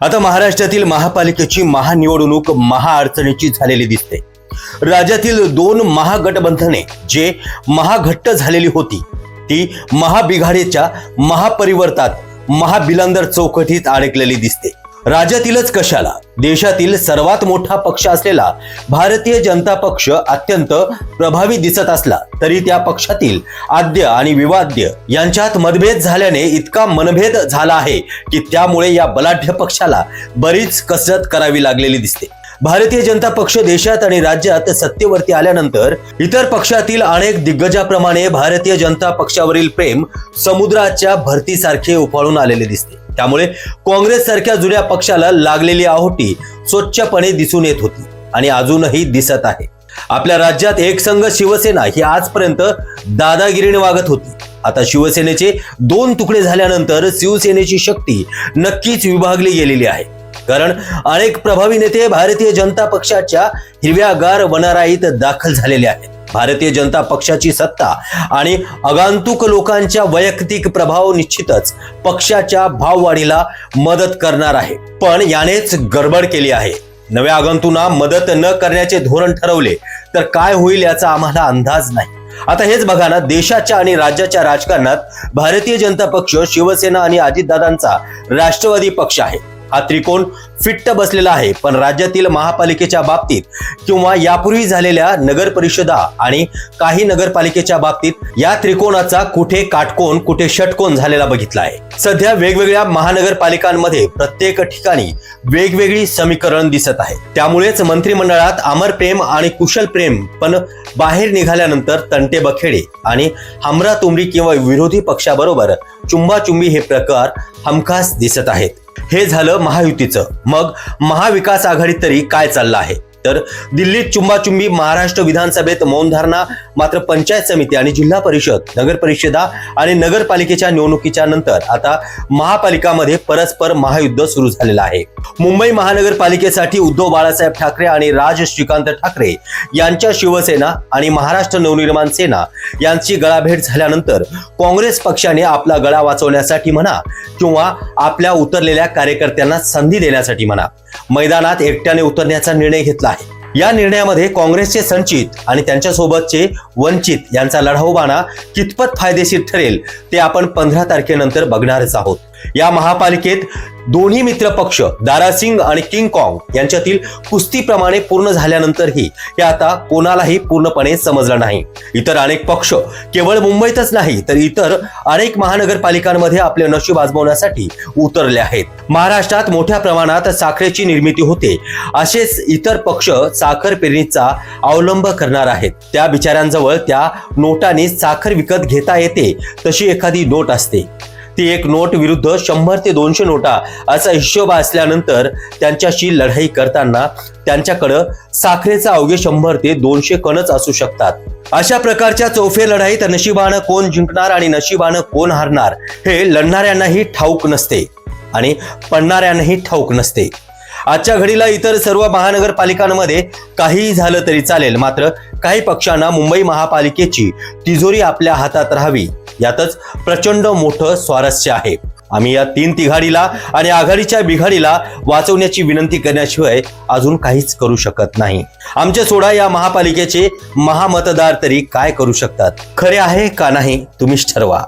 आता महाराष्ट्रातील महापालिकेची महानिवडणूक महाअडचणीची झालेली दिसते. राज्यातील दोन महागठबंधने जे महाघट्ट झालेली होती ती महाबिघाडीच्या महापरिवर्तात महाबिलांदर चौकटीत अडकलेली दिसते. राज्यातीलच कशाला? देशातील सर्वात मोठा पक्ष असलेला भारतीय जनता पक्ष अत्यंत प्रभावी दिसत असला तरी त्या पक्षातील आद्य आणि विवाद्य यांच्यात मतभेद झाल्याने इतका मनभेद झाला आहे की त्यामुळे या बलाढ्य पक्षाला बरीच कसरत करावी लागलेली दिसते. भारतीय जनता पक्ष देशात आणि राज्यात सत्तेवरती आल्यानंतर इतर पक्षातील अनेक दिग्गजाप्रमाणे भारतीय जनता पक्षावरील प्रेम समुद्राच्या भरतीसारखे उफाळून आलेले दिसते. त्यामुळे काँग्रेस सारख्या जुन्या पक्षाला लागलेली आहोटी स्वच्छपणे दिसून येत होती आणि अजूनही दिसत आहे. आपल्या राज्यात एक संघ शिवसेना ही आजपर्यंत दादागिरीने वागत होती. आता शिवसेनेचे दोन तुकडे झाल्यानंतर शिवसेनेची शक्ती नक्कीच विभागली गेलेली आहे. कारण अनेक प्रभावी नेते भारतीय जनता पक्षाच्या हिरव्यागार वनाराईत दाखल झालेले आहेत. भारतीय जनता पक्षाची सत्ता आणि आगंतुक लोकांच्या वैयक्तिक प्रभाव निश्चितच पक्षाच्या भाववाढीला मदत करणार आहे. पण यानेच गडबड केली आहे. नव्या आगंतुना मदत न करण्याचे धोरण ठरवले तर काय होईल याचा आम्हाला अंदाज नाही. आता हेच बघा ना देशाच्या आणि राज्याच्या राजकारणात भारतीय जनता पक्ष शिवसेना आणि अजितदादांचा राष्ट्रवादी पक्ष आहे. हा त्रिकोण फिट्ट बसलेला आहे. पण राज्यातील महापालिकेच्या बाबतीत किंवा यापूर्वी झालेल्या नगर परिषदा आणि काही नगरपालिकेच्या बाबतीत या त्रिकोणाचा कुठे काटकोन कुठे षटकोन झालेला बघितला आहे. सध्या वेगवेगळ्या महानगरपालिकांमध्ये प्रत्येक ठिकाणी वेगवेगळी समीकरण दिसत आहे. त्यामुळेच मंत्रिमंडळात अमर प्रेम आणि कुशल प्रेम पण बाहेर निघाल्यानंतर तंटे बखेडे आणि हमरा तुमरी किंवा विरोधी पक्षाबरोबर चुंबाचुंबी हे प्रकार हमखास दिसत आहेत. हे झालं महायुतीचं. मग महाविकास आघाडीत तरी काय चाललं आहे? तर दिल्लीत चुंबाचुंबी महाराष्ट्र विधानसभेत मौन धारणा मात्र पंचायत समिती आणि जिल्हा परिषद नगर परिषदा आणि नगरपालिकेच्या निवडणुकीच्या नंतर आता महापालिकामध्ये परस्पर महायुद्ध सुरू झालेलं आहे. मुंबई महानगरपालिकेसाठी उद्धव बाळासाहेब ठाकरे आणि राज श्रीकांत ठाकरे यांच्या शिवसेना आणि महाराष्ट्र नवनिर्माण सेना यांची गळाभेट झाल्यानंतर काँग्रेस पक्षाने आपला गळा वाचवण्यासाठी म्हणा किंवा आपल्या उतरलेल्या कार्यकर्त्यांना संधी देण्यासाठी म्हणा मैदानात एकट्याने उतरण्याचा निर्णय घेतला आहे. या निर्णयामध्ये काँग्रेसचे संचित आणि त्यांच्यासोबतचे वंचित यांचा लढाऊबाणा कितपत फायदेशीर ठरेल ते आपण पंधरा तारखेनंतर बघणारच आहोत. या महापालिकेत दोन्ही मित्र पक्ष दारासिंग आणि किंग कॉंग यांच्यातील कुस्तीप्रमाणे पूर्ण झाल्यानंतरही हे आता कोणालाही पूर्णपणे समजलं नाही. इतर अनेक पक्ष केवळ मुंबईतच नाही तर इतर अनेक महानगरपालिकांमध्ये आपले नशीब आजमावण्यासाठी उतरले आहेत. महाराष्ट्रात मोठ्या प्रमाणात साखरेची निर्मिती होते असेच इतर पक्ष साखर पेरणीचा अवलंब करणार आहेत. त्या बिचाऱ्यांजवळ त्या नोटाने साखर विकत घेता येते तशी एखादी नोट असते. ती एक नोट विरुद्ध शंभर ते दोनशे नोटा असा हिशोब असल्यानंतर त्यांच्याशी लढाई करताना त्यांच्याकडं साखरेचा अवघे शंभर ते दोनशे कणच असू शकतात. अशा प्रकारच्या चौफे लढाईत नशिबानं कोण जिंकणार आणि नशिबानं कोण हारणार हे लढणाऱ्यांनाही ठाऊक नसते आणि पडणाऱ्यांनाही ठाऊक नसते. आजच्या घडीला इतर सर्व महानगरपालिकांमध्ये काहीही झालं तरी चालेल. मात्र काही पक्षांना मुंबई महापालिकेची तिजोरी आपल्या हातात राहावी. यातच प्रचंड मोठं स्वारस्य आहे. आम्ही या तीन तिघाडीला आणि आघाडीच्या बिघाडीला वाचवण्याची विनंती करण्याशिवाय अजून काहीच करू शकत नाही. आमच्या सोडा या महापालिकेचे महामतदार तरी काय करू शकतात? खरे आहे का नाही तुम्हीच ठरवा.